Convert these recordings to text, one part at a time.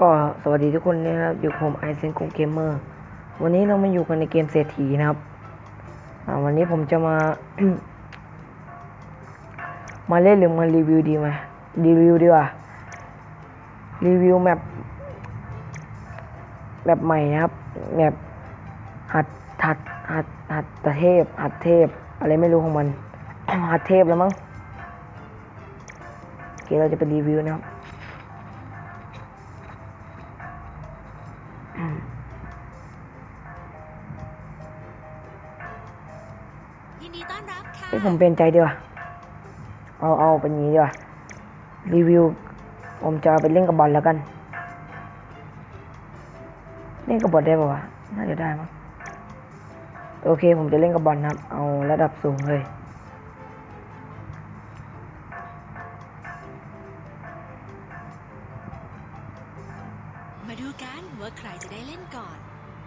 ก็สวัสดีทุกคนนะครับ อยู่ผมไอเซนโกเกมเมอร์วันนี้เรามาอยู่กันในเกมเศรษฐีนะครับวันนี้ผมจะมา มาเล่นหรือมารีวิวดีไหมรีวิวดีกว่า รีวิวแมปแบบใหม่นะครับแมปหัดหัดหัดหัดตะเทพหัดเทพ อะไรไม่รู้ของมันหัดเทพแล้วมั้งโอเคเราจะไปรีวิวนะครับ ยินดีต้อนรับค่ะ เฮ้ยผมเปลี่ยนใจดีกว่าเอาเอาเป็นอย่างนี้ดีกว่ารีวิว ผมจะไปเล่นกับบอลแล้วกัน เล่นกับบอลได้ป่าวะ น่าจะได้มั้ง โอเค ผมจะเล่นกับบอลนะครับ เอาระดับสูงเลย มาดูกันว่าใครจะได้เล่นก่อน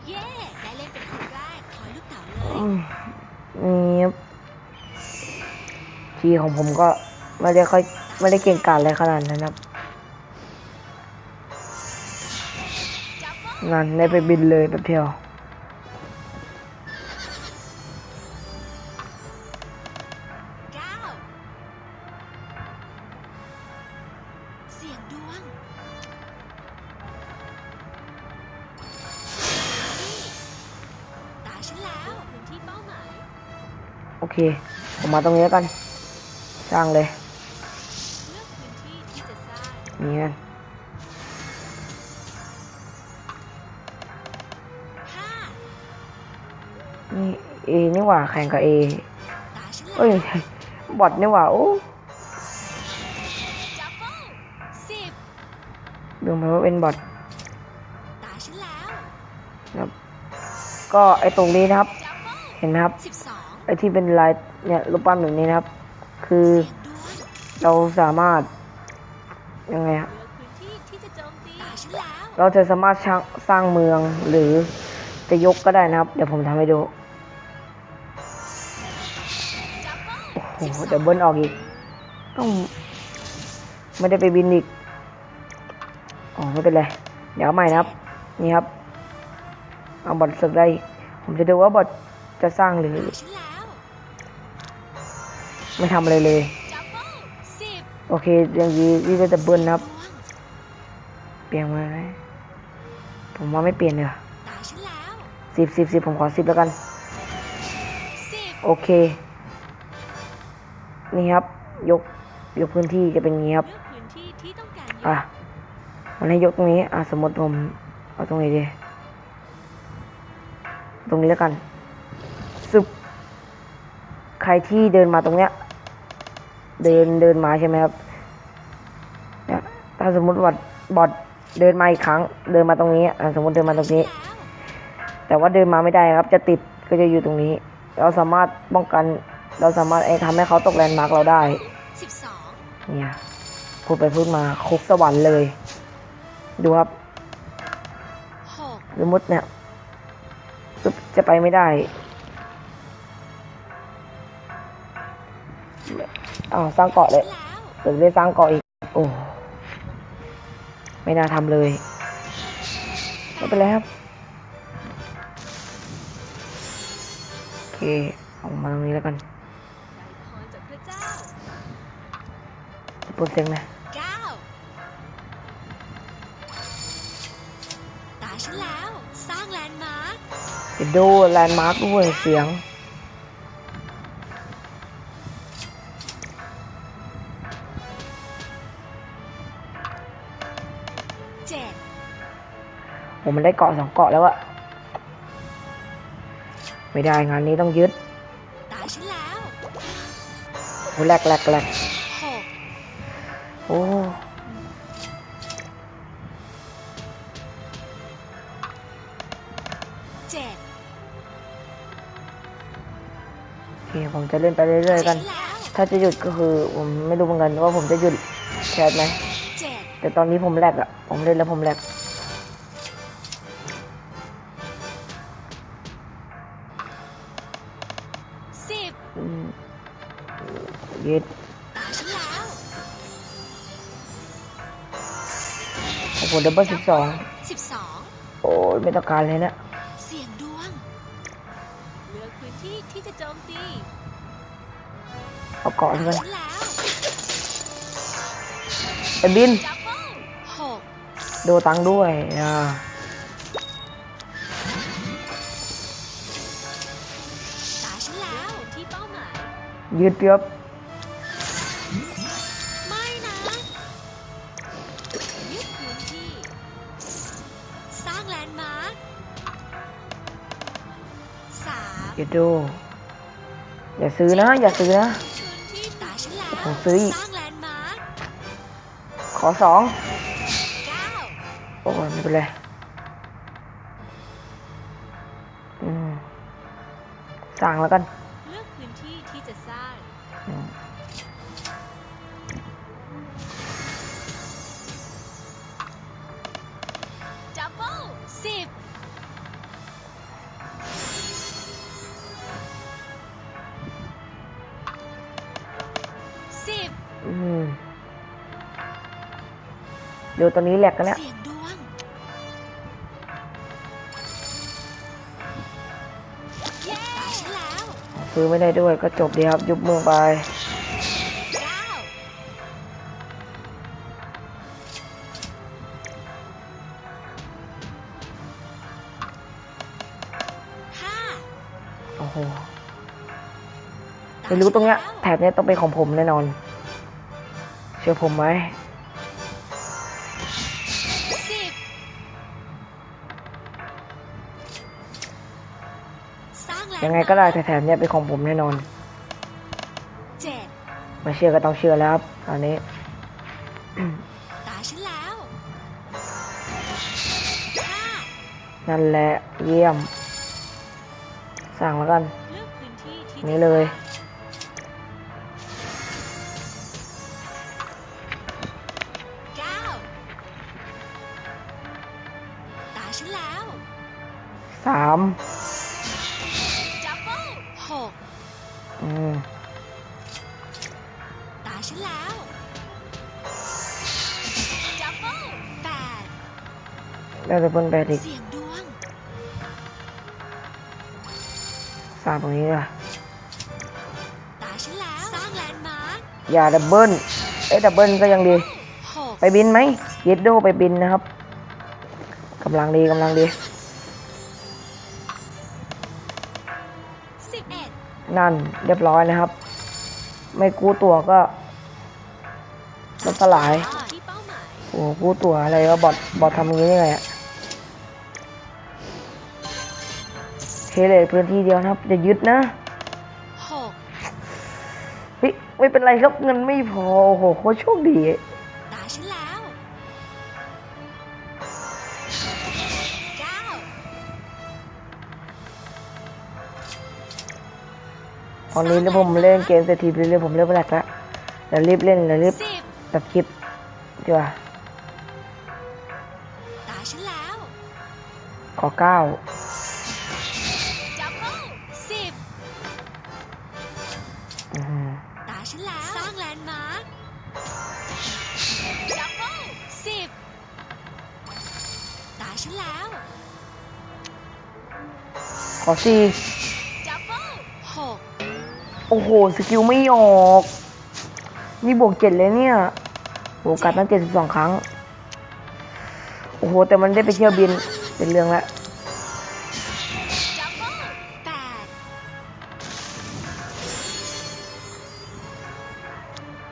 เย้ ได้เล่นเป็นคนแรกคอยลูกเต๋าเลย อืม นี่ครับทีของผมก็ไม่ได้ค่อยไม่ได้เก่งกาจอะไรขนาดนั้นครับงานได้ไปบินเลยแป๊บเดียวเสียงดวงตาฉันแล้วพื้นที่เป้าหมาย โอเค ผมมาตรงนี้แล้วกัน สร้างเลยเลือกพื้นที่ที่จะนี่กันห้านี่เอนี่หว่าแข่งกับเอเอ้ย บอทนี่หว่าโอ้จับเบิ้ลสิบดูไปว่าเป็นบอทตาฉันแล้วนะครับก็ไอตรงนี้นะครับ เห็นไหมครับ ไอที่เป็นลายเนี่ยรูปปั้นแบบนี้นะครับ คือเราสามารถยังไงอะเลือกพื้นที่ที่จะโจมตีตาฉันแล้วเราจะสามารถสร้างเมืองหรือจะยกก็ได้นะครับ เดี๋ยวผมทำให้ดูเบิ้ลโอ้โหเดี๋ยวเบิ้ลออกอีกต้องไม่ได้ไปบินอีกอ๋อไม่เป็นไรเดี๋ยวใหม่นะครับนี่ครับเอาบอทสึกได้ ผมจะดูว่าบอทจะสร้างหรือ ไม่ทำอะไรเลย โอเคอย่างนี้นี่ก็จะเบิ้ลนะครับ เปลี่ยนมาไหมผมว่าไม่เปลี่ยนเลยสิบสิบสิบผมขอสิบแล้วกัน โอเค นี่ครับ ยก ยกพื้นที่จะเป็นอย่างนี้ครับอะมันให้ยกตรงนี้ อะสมมติผม เอาตรงนี้ดีตรงนี้แล้วกันซึบใครที่เดินมาตรงเนี้ย เดินเดินมาใช่ไหมครับเนี่ยถ้าสมมติว่าบอดเดินมาอีกครั้ง เดินมาตรงนี้อะสมมติเดินมาตรงนี้แล้วแต่ว่าเดินมาไม่ได้ครับ จะติดก็จะอยู่ตรงนี้ เราสามารถป้องกัน เราสามารถไอ้ทำให้เขาตกแลนด์มาร์กเราได้สิบสองเนี่ยพูดไปพูดมาคุกสวรรค์เลย ดูครับหกสมมติเนี่ยปึ๊บจะไปไม่ได้ อ้าวสร้างเกาะเลยแล้วเดี๋ยวได้สร้างเกาะอีก โอ้ ไม่น่าทำเลย ไม่เป็นไรครับ โอเคเออกมาตรงนี้แล้วกันได้พรจากพระเจ้าปุ่นเสียงนะเก้าตาฉันแล้ว สร้างแลนด์มาร์คจะดูแลนด์มาร์กด้วยเสียง ผมมันได้เกาะสองเกาะแล้วอะไม่ได้งานนี้ต้องยึดตาฉันแล้วโอ้แหลกแหลกแหลกหกโอ้เจ็ดโอเคผมจะเล่นไปเรื่อยๆกันตาฉัแล้วถ้าจะหยุดก็คือผมไม่รู้เหมือนกันว่าผมจะหยุดแคสไหมเจ็ดแต่ตอนนี้ผมแหลกอะผมเล่นแล้วผมแหลก ยึดตาฉันแล้วโอ้โหดับเบิลสิบสองสิบสองโอ้ยไม่ต้องการเลยนะ เสี่ยงดวงเลือกพื้นที่ที่จะโจมตีเอาเกาะตาเลยฉันแล้วไปบินดับเบิลหกดูตังค์ด้วยอ่าตาฉันแล้วที่เป้าหมายยืดเปียบ สามยืดดูอย่าซื้อนะ อย่าซื้อนะฉันแล้วผมซื้ออีกขอสองโอ้ยไม่เป็นไรอืมสั่งแล้วกัน สิบอืมเดี๋ยวตอนนี้แหลกกันแล้ว เสียงดวงเย้ตาฉันแล้วซื้อไม่ได้ด้วยก็จบดีครับ ยุบเมืองไป เก้าห้าโอ้โหตา ไม่รู้ตรงเนี้ยฉัแถบเนี้ยต้องเป็นของผมแน่นอน เชื่อผมไหมแล้วสิบสร้างแลนด์ยังไงก็ได้แต่แถบเนี้ยเป็นของผมแน่นอนเจ็ดไม่เชื่อก็ต้องเชื่อแล้วครับตอนนี้ตาฉันแล้วห้านั่นแหละเยี่ยม สั่งแล้วกันเลือกพื้นที่ที่นี่เลย สามดับเบิลหกอืมตาฉันแล้วดับเบิลแปดแล้วจะเพิ่นแปดอีกเสียงดวงสามตรงนี้อะตาฉันแล้วสร้างแลนด์มาร์คอย่าดับเบิลเอ้ยดับเบิลก็ยังดี หกไปบินไหมเยดโดไปบินนะครับกำลังดีกำลังดี นั่นเรียบร้อยนะครับ ไม่กู้ตัวก็มันสลายที่เป้าหมายโอ้โหกู้ตัวอะไรวะบอทบอททำอย่างนี้ได้ไงอะเคเลยพื้นที่เดียวนะครับอย่ายึดนะหกเฮ้ยไม่เป็นไรครับเงินไม่พอโอ้โหโคตรโชคดี อนนี้แล้วผมเล่นเกมเศรษฐีไปเรื่อยๆผมเริ่มแรกแล้วเดี๋ยวรีบเล่นเดี๋ยวรีบสิบตัดคลิปดีกว่าตาฉันแล้ว ขอเก้าดับเบิลสิบอื้อหือตาฉันแล้ว สร้างแลนด์มาร์คดับเบิลสิบตาฉันแล้ว ขอสี่ดับเบิลหก โอ้โห สกิลไม่ออก นี่บวกเจ็ดเลยเนี่ยโอกาสตั้งเจ็ดสิบสองครั้ง โอ้โห แต่มันได้ไปเที่ยวบิน เป็นเรื่องละดับเบิลแปด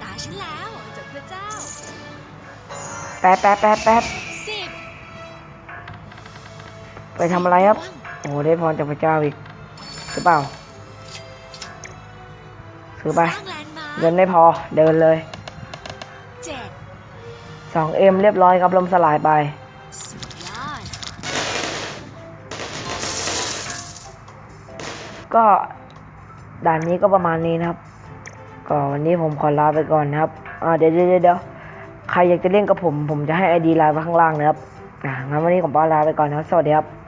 ตาฉันแล้วจากพระเจ้าแป๊บแป๊บแป๊บแป๊บสิบไปทำอะไรครับ โอ้โห ได้พรจากพระเจ้าอีกหรือเปล่า ซื้อไป เงินไม่พอเดินเลยสองเอ็มเรียบร้อยครับลมสลายไปก็ด่านนี้ก็ประมาณนี้นะครับ ก็วันนี้ผมขอลาไปก่อนนะครับอ่าเดี๋ยวเดี๋ยวเดี๋ยวใครอยากจะเล่นกับผม ผมจะให้ไอดีไลน์ไว้ข้างล่างนะครับอ่างั้นวันนี้ผมปอลาไปก่อนนะครับ สวัสดีครับ